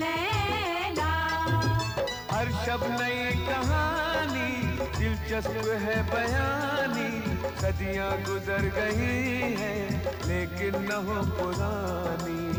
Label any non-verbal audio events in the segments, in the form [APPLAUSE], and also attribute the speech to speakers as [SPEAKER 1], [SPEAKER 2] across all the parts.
[SPEAKER 1] लैला
[SPEAKER 2] हर शब नई कहानी, दिलचस्प है बयानी। सदियाँ गुजर गई हैं, लेकिन न हो पुरानी।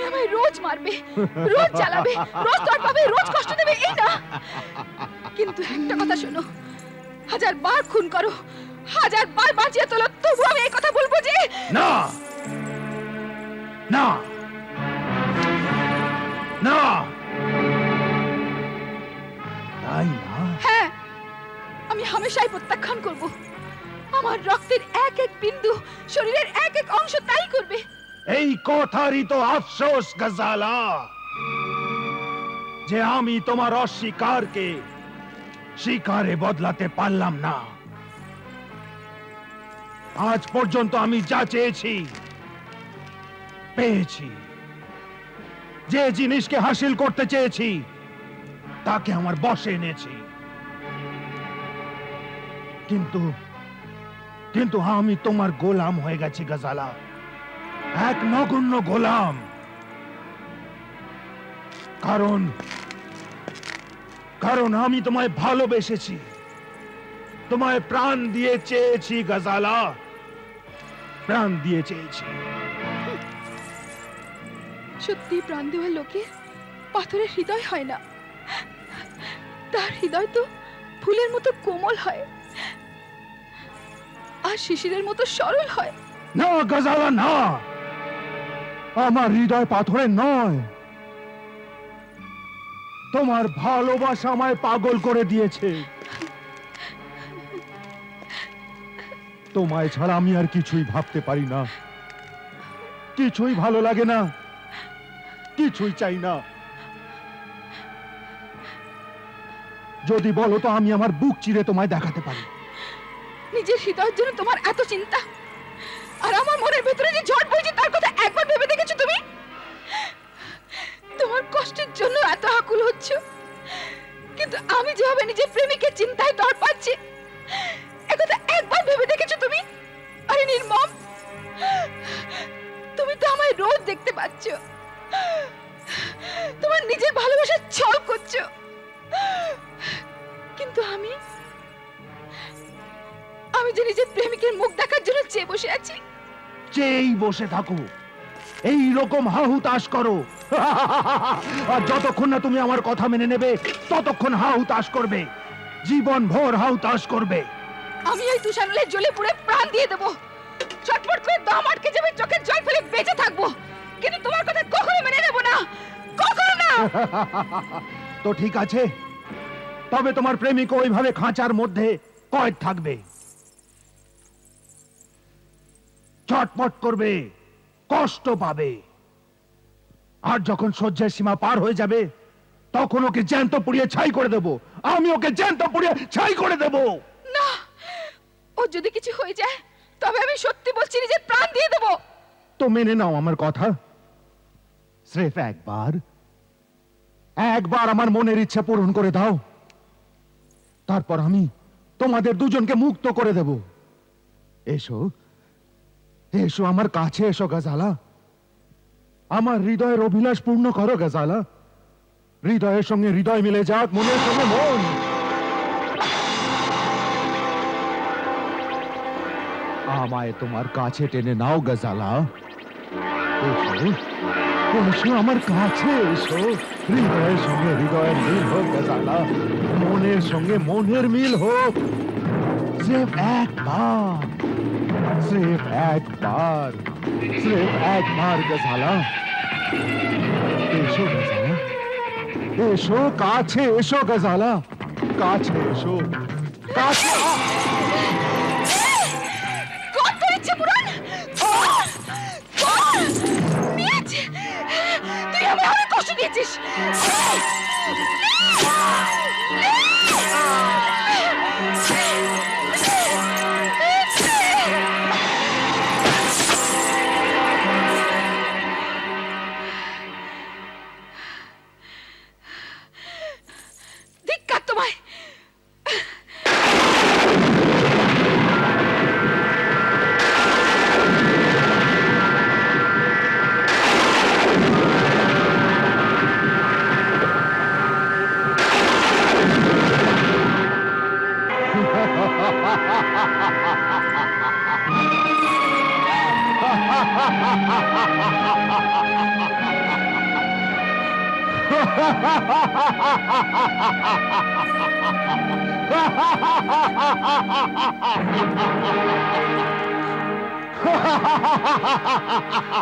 [SPEAKER 3] তুমি আমায় রোজ মারবে রোজ জ্বালাবে রোজ তড়পাবে রোজ কষ্ট দেবে এই না। কিন্তু একটা কথা শোনো হাজার বার খুন করো হাজার বার বাঁচিয়ে তোলো তবু আমি এই কথা বলব যে
[SPEAKER 4] না! না! না! তাই না?
[SPEAKER 3] হ্যাঁ আমি হামেশাই প্রত্যাখ্যান করব। আমার রক্তের এক এক বিন্দু শরীরের এক এক অংশ তাই করবে।
[SPEAKER 4] এই কথারই তো আফসোস, গজালা, যে আমি তোমার অস্বীকারকে স্বীকারে বদলাতে পারলাম না। আজ পর্যন্ত আমি যা চেয়েছি, পেয়েছি। যে জিনিসকে হাসিল করতে চেয়েছি, তাকে আমার বসে এনেছি। কিন্তু কিন্তু আমি তোমার গোলাম হয়ে গেছি, গজালা। এক নগণ্য গোলাম। কারণ কারণ আমি তোমায় ভালোবেসেছি। তোমায় প্রাণ দিয়ে চেয়েছি গজালা। প্রাণ দিয়ে চেয়েছি।
[SPEAKER 3] সত্যি প্রাণ দেওয়া লোকে পাথরের হৃদয় হয় না। তার হৃদয় তো ফুলের মতো কোমল হয়। আর শিশিরের মতো সরল হয়।
[SPEAKER 4] না গজালা না! আমার হৃদয় পাথরে নয়। তোমার ভালোবাসা আমায় পাগল করে দিয়েছে। তোমায় ছাড়া আমি আর কিছুই ভাবতে পারি না। কিছুই ভালো লাগে না। কিছুই চাই না। যদি বলো তো আমি আমার বুক চিরে তোমায় দেখাতে পারি।
[SPEAKER 3] নিজের হৃদয়ের জন্য তোমার এত চিন্তা। আর আমার মনের ভেতরে যে ঝড় বসে
[SPEAKER 4] থাকো। এই রকম হাহু তাস করো। [LAUGHS] আর যতক্ষণ না তুমি আমার কথা মেনে নেবে ততক্ষণ হাহু তাস করবে। জীবন ভর হাহু তাস করবে।
[SPEAKER 3] আমি ওই তুষারলে জ্বলে পুড়ে প্রাণ দিয়ে দেবো। চটপট করে দম আটকে যাবে চোখের জল ফেলে বেঁচে থাকব। কিন্তু তোমার কথা কখনো মেনে নেব না। কখনো না! [LAUGHS]
[SPEAKER 4] তো ঠিক আছে। তবে তোমার প্রেমিক ওইভাবে খাঁচার মধ্যে কয়েদ থাকবে। চটপট করবে কষ্ট পাবে। আর যখন সহ্যের সীমা পার হয়ে যাবে তখন ওকে জ্যান্ত পুড়িয়ে ছাই করে দেব। আমি ওকে জ্যান্ত পুড়িয়ে ছাই করে দেব।
[SPEAKER 3] না ও যদি কিছু হয়ে যায় তবে আমি সত্যি বলছি নিজের প্রাণ দিয়ে দেবো।
[SPEAKER 4] তো মেনে নাও আমার কথা। স্রেফ একবার একবার আমার মনের ইচ্ছা পূরণ করে দাও। তারপর আমি তোমাদের দুজনকে মুক্ত করে দেব। এসো এসো আমার কাছে এসো, গাজালা। আমার হৃদয়ের অভিলাষ পূর্ণ করো, গাজালা। হৃদয়ের সঙ্গে হৃদয় মিলে যাক, মনের সঙ্গে মন। আমায় তোমার কাছে টেনে নাও, গাজালা। আমার কাছে এসো। হৃদয়ের সঙ্গে হৃদয়ের মিল হোক, গাজালা। মনের সঙ্গে মনের মিল হোক। স্রেফ একবার স্রেফ একবার স্রেফ একবার গেছালা এসো গেছালা এসো, কাছে এসো গেছালা কাছে এসো। কাছে
[SPEAKER 3] দিয়েছিস।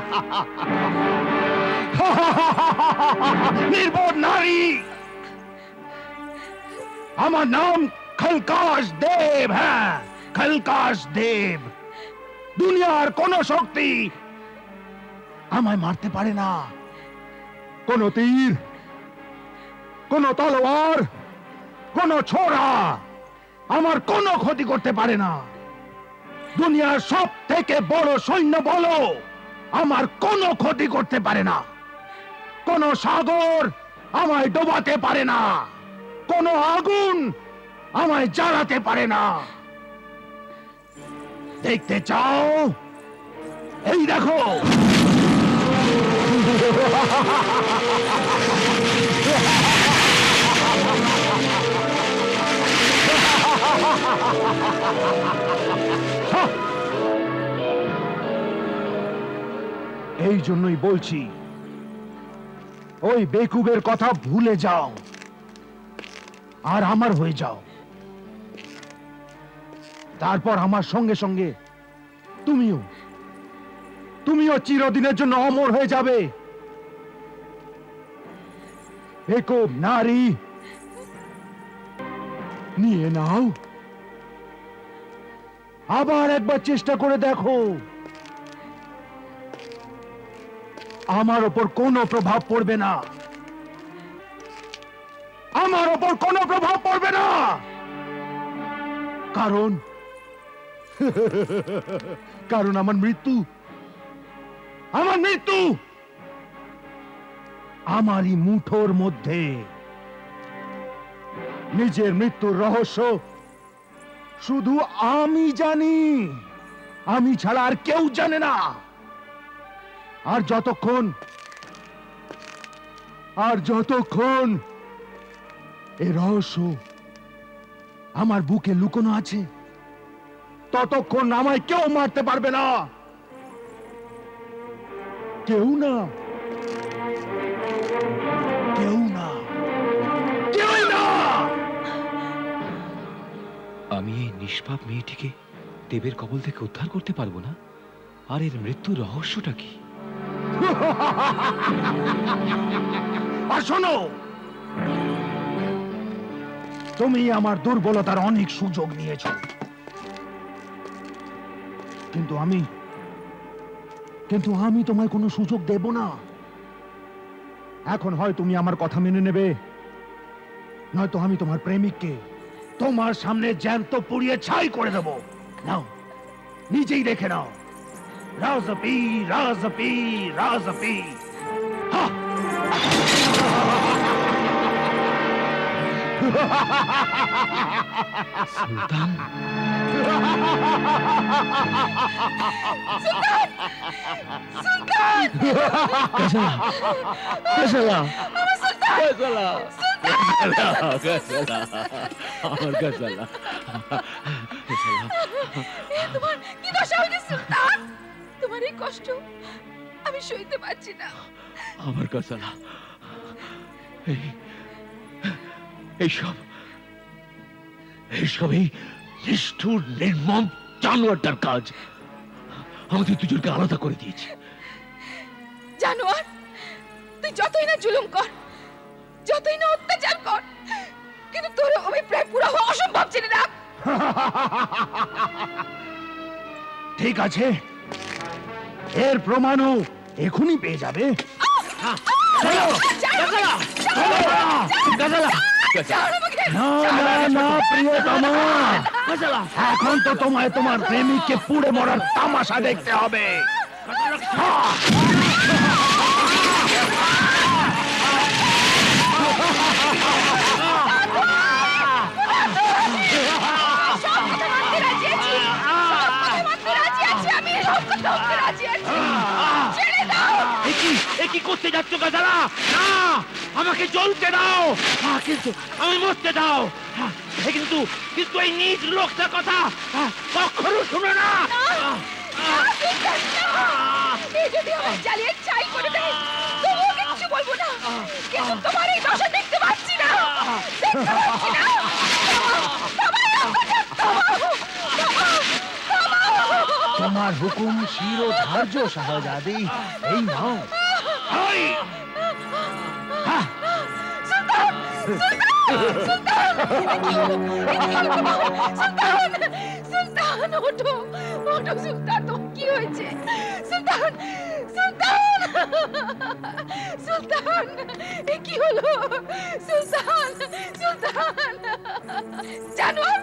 [SPEAKER 3] [LAUGHS]
[SPEAKER 4] নির্বোধ নারী। আমার নাম খলকাশ দেব হ্যাঁ খলকাশ দেব। দুনিয়ার কোন শক্তি আমায় মারতে পারে না। কোন তীর, কোন তলোয়ার, কোন ছোড়া আমার কোনো ক্ষতি করতে পারে না। দুনিয়ার সব থেকে বড় সৈন্য বলো। আমার কোনো ক্ষতি করতে পারে না। কোন সাগর আমায় ডোবাতে পারে না। কোন আগুন আমায় জ্বালাতে পারে না। দেখতে চাও? এই দেখো। [LAUGHS] এই জন্যই বলছি, ওই বেকুবের কথা ভুলে যাও আর আমার হয়ে যাও। তারপর আমার সঙ্গে সঙ্গে তুমিও তুমিও চিরদিনের জন্য অমর হয়ে যাবে। বেকুব, নারী, নিয়ে নাও। আবার একবার চেষ্টা করে দেখো। আমার ওপর কোনো প্রভাব পড়বে না। আমার ওপর কোনো প্রভাব পড়বে না। কারণ কারণ আমার মৃত্যু আমার মৃত্যু আমারই মুঠোর মধ্যে। নিজের মৃত্যুর রহস্য শুধু আমি জানি। আমি ছাড়া আর কেউ জানে না। আর যতক্ষণ আর যতক্ষণ এ রহস্য আমার বুকে লুকোনো আছে, ততক্ষণ আমায় কেউ মারতে পারবে না। কেউ না। কেউ না। কেউ না।
[SPEAKER 5] আমি এই নিষ্পাপ মেয়েটিকে দেবের কবল থেকে উদ্ধার করতে পারব না? আর এর মৃত্যুর রহস্যটা কি?
[SPEAKER 4] আর শোনো, তুমি আমার দুর্বলতার অনেক সুযোগ নিয়েছ। কিন্তু আমি কিন্তু আমি তোমায় কোনো সুযোগ দেব না। এখন হয় তুমি আমার কথা মেনে নেবে। নয়তো আমি তোমার প্রেমিককে তোমার সামনে জ্যান্ত পুড়িয়ে ছাই করে দেব। নাও, নিজেই দেখে নাও। রাজপি রাজপি রাজপি হা
[SPEAKER 5] সুলতান গজলা গজলা গজলা আমার গজলা
[SPEAKER 3] তোমার কি কষ্ট আমি সইতে পারছি না।
[SPEAKER 5] আমার গজলা এই এইসব এইসব এই নিষ্ঠুর নির্মম জানোয়ারটার কাজ। আমাদের দুজনকে আলাদা করে দিয়েছে।
[SPEAKER 3] জানোয়ার তুই যতই না জুলুম কর যতই না অত্যাচার কর কিন্তু তোর অভিপ্রায় পুরো হওয়া অসম্ভব জেনে রাখ।
[SPEAKER 4] ঠিক আছে। এর প্রমাণও এখনই পেয়ে যাবে। না না না প্রিয়তমা। এখন তো তোমায় তোমার প্রেমিককে পুড়ে মরার তামাশা দেখতে হবে।
[SPEAKER 6] একই করতে যাচ্ছ গাজারা না আমাকে জ্বলতে দাও। আহ, কিন্তু আমি মরতে দাও। এ কিন্তু কিন্তু এই নিজ লোকটার কথা আহ, কখনো শুনো না।
[SPEAKER 3] যদি আমার জ্বালিয়ে ছাই করে দেয় তবুও কিচ্ছু বলব না। কিন্তু তোমার এই দশা দেখতে পাচ্ছি না। দেখতে পাচ্ছি না।
[SPEAKER 4] তোমার হুকুম শির ও ধার্য শাহজাদি। এই নাও।
[SPEAKER 6] ওই,
[SPEAKER 3] সুলতান সুলতান ওঠো ওঠো সুলতান তো কি হয়েছে সুলতান সুলতান সুলতান এ কি হলো সুলতান সুলতান জানোয়ার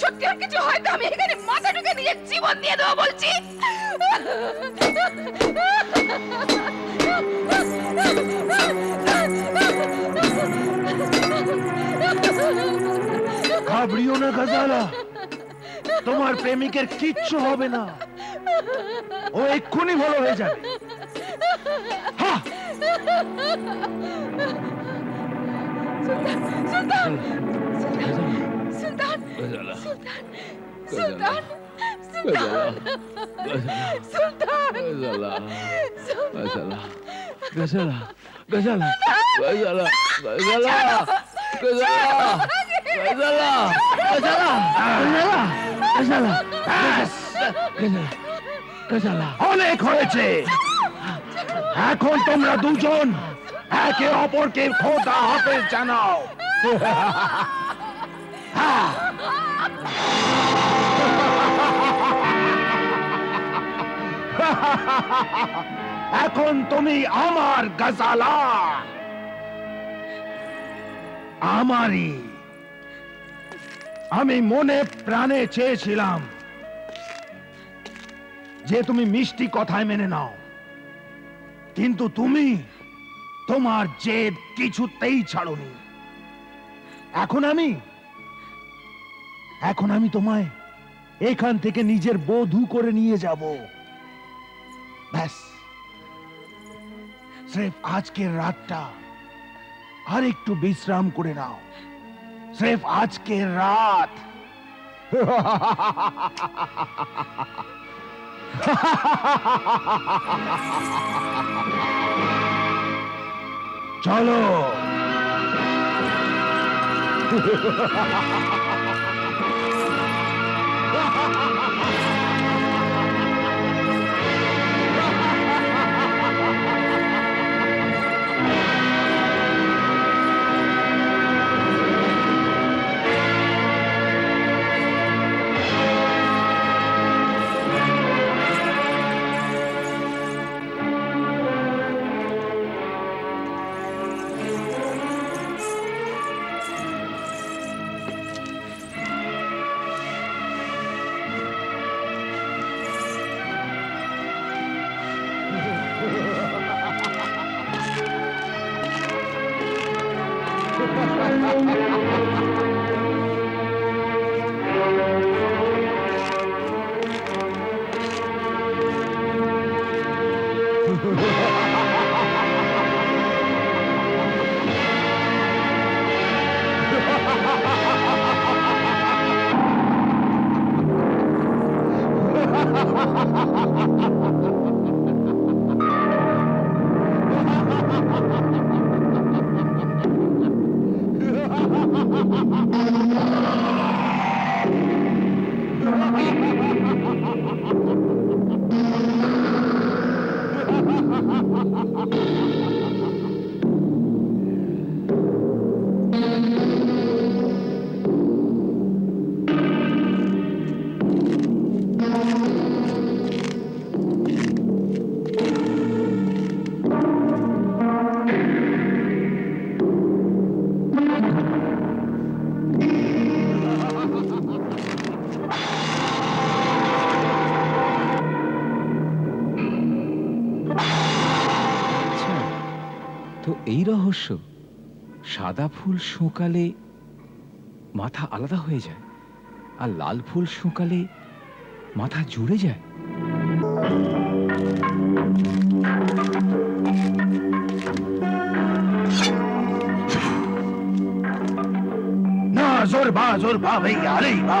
[SPEAKER 3] সত্যি আর কিছু হয় তো আমি এখানে মাথা ঢুকে নিজের জীবন দিয়ে দেবো বলছি।
[SPEAKER 4] ঘাবড়িও না গাজালা তোমার প্রেমিকের কিচ্ছু হবে না। ও এক্ষুনি ভালো হয়ে যাবে। হা!
[SPEAKER 3] সুলতান সুলতান সুলতান সুলতান সুলতান সুলতান সুলতান
[SPEAKER 6] গাজালা গাজালা গাজালা গাজালা গাজালা গাজালা গাজালা গাজালা
[SPEAKER 4] ব্যাস!
[SPEAKER 6] গাজালা গাজালা
[SPEAKER 4] অনেক হয়েছে এখন তোমরা দুজন একে অপরকে খোদা হাফেজ জানাও হ্যাঁ। [LAUGHS] এখন তুমি আমার গজালা। আমারই। আমি মনে প্রাণে চেয়েছিলাম যে তুমি মিষ্টি কথায় মেনে নাও। কিন্তু তুমি তোমার জেদ কিছুতেই ছাড়নি। এখন আমি এখন আমি তোমায় এখান থেকে নিজের বধূ করে নিয়ে যাব। ব্যাস স্রেফ আজকের রাতটা আর একটু বিশ্রাম করে নাও স্রেফ আজকের রাত চলো
[SPEAKER 5] I [LAUGHS] don't. Ha ha ha! রহস্য সাদা ফুল শুকালে মাথা আলাদা হয়ে যায় আর লাল ফুল শুকালে মাথা জুড়ে যায়।
[SPEAKER 4] না, জোর বা জোর বা ভাইয়া রে বা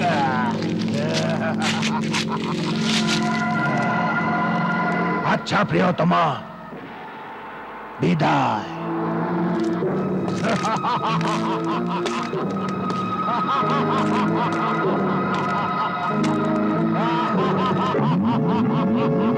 [SPEAKER 4] আ। আচ্ছা প্রিয়তমা বিদায়
[SPEAKER 5] গজালা [LAUGHS]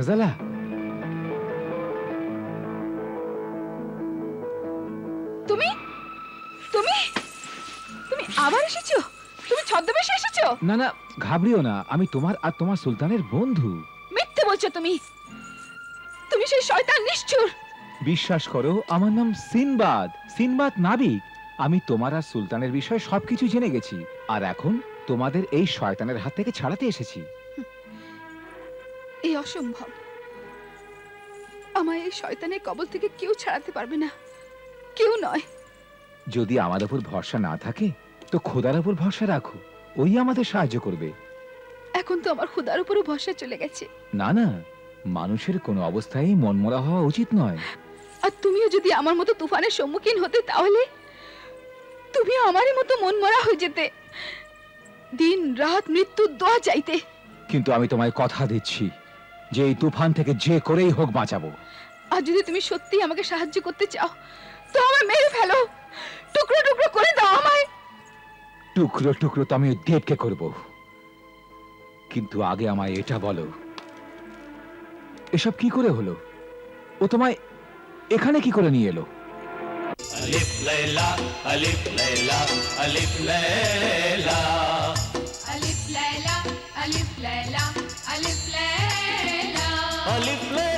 [SPEAKER 5] গজালা?
[SPEAKER 3] তুমি? তুমি? তুমি আবার এসেছ? তুমি ছদ্মবেশে এসেছ?
[SPEAKER 5] না না ঘাবড়িও না। আমি তোমার আর তোমার সুলতানের বন্ধু।
[SPEAKER 3] মিথ্যে বলছো তুমি। তুমি সেই শয়তান নিষ্ঠুর।
[SPEAKER 5] বিশ্বাস করো আমার নাম সিনবাদ। সিনবাদ নাবিক। আমি তোমার আর সুলতানের বিষয়ে সবকিছু জেনে গেছি। আর এখন তোমাদের এই শয়তানের হাত থেকে ছাড়াতে এসেছি।
[SPEAKER 3] এই অসম্ভব। আমায় এই শয়তানের কবল থেকে কেউ ছাড়াতে পারবে না। কেউ নয়।
[SPEAKER 5] যদি আমার উপর ভরসা না থাকে তো খোদার উপর ভরসা রাখো। ওই আমাদের সাহায্য করবে।
[SPEAKER 3] এখন তো আমার খুদার উপরও ভরসা চলে গেছে।
[SPEAKER 5] না না মানুষের কোনো অবস্থায় মনমরা হওয়া উচিত নয়।
[SPEAKER 3] আর তুমিও যদি আমার মতো তুফানের সম্মুখীন হতে তাহলে? তুমিও আমারই মতো মনমরা হয়ে যেতে। দিন রাত মৃত্যুর দোয়া চাইতে।
[SPEAKER 5] কিন্তু আমি তোমায় কথা দিচ্ছি। যে এই তুফান থেকে যে করেই হোক বাঁচাবো।
[SPEAKER 3] আর যদি তুমি সত্যি আমাকে সাহায্য করতে চাও তো আমায় মেরে ফেলো। টুকরো টুকরো করে দাও আমায়।
[SPEAKER 5] টুকরো টুকরো তো আমি দেবকে করব। কিন্তু আগে আমায় এটা বলো। এসব কি করে হলো? ও তোমায় এখানে কি করে নিয়ে এলো?
[SPEAKER 3] আলিফ লাইলা আলিফ লাইলা আলিফ লাইলা।
[SPEAKER 7] লাইলা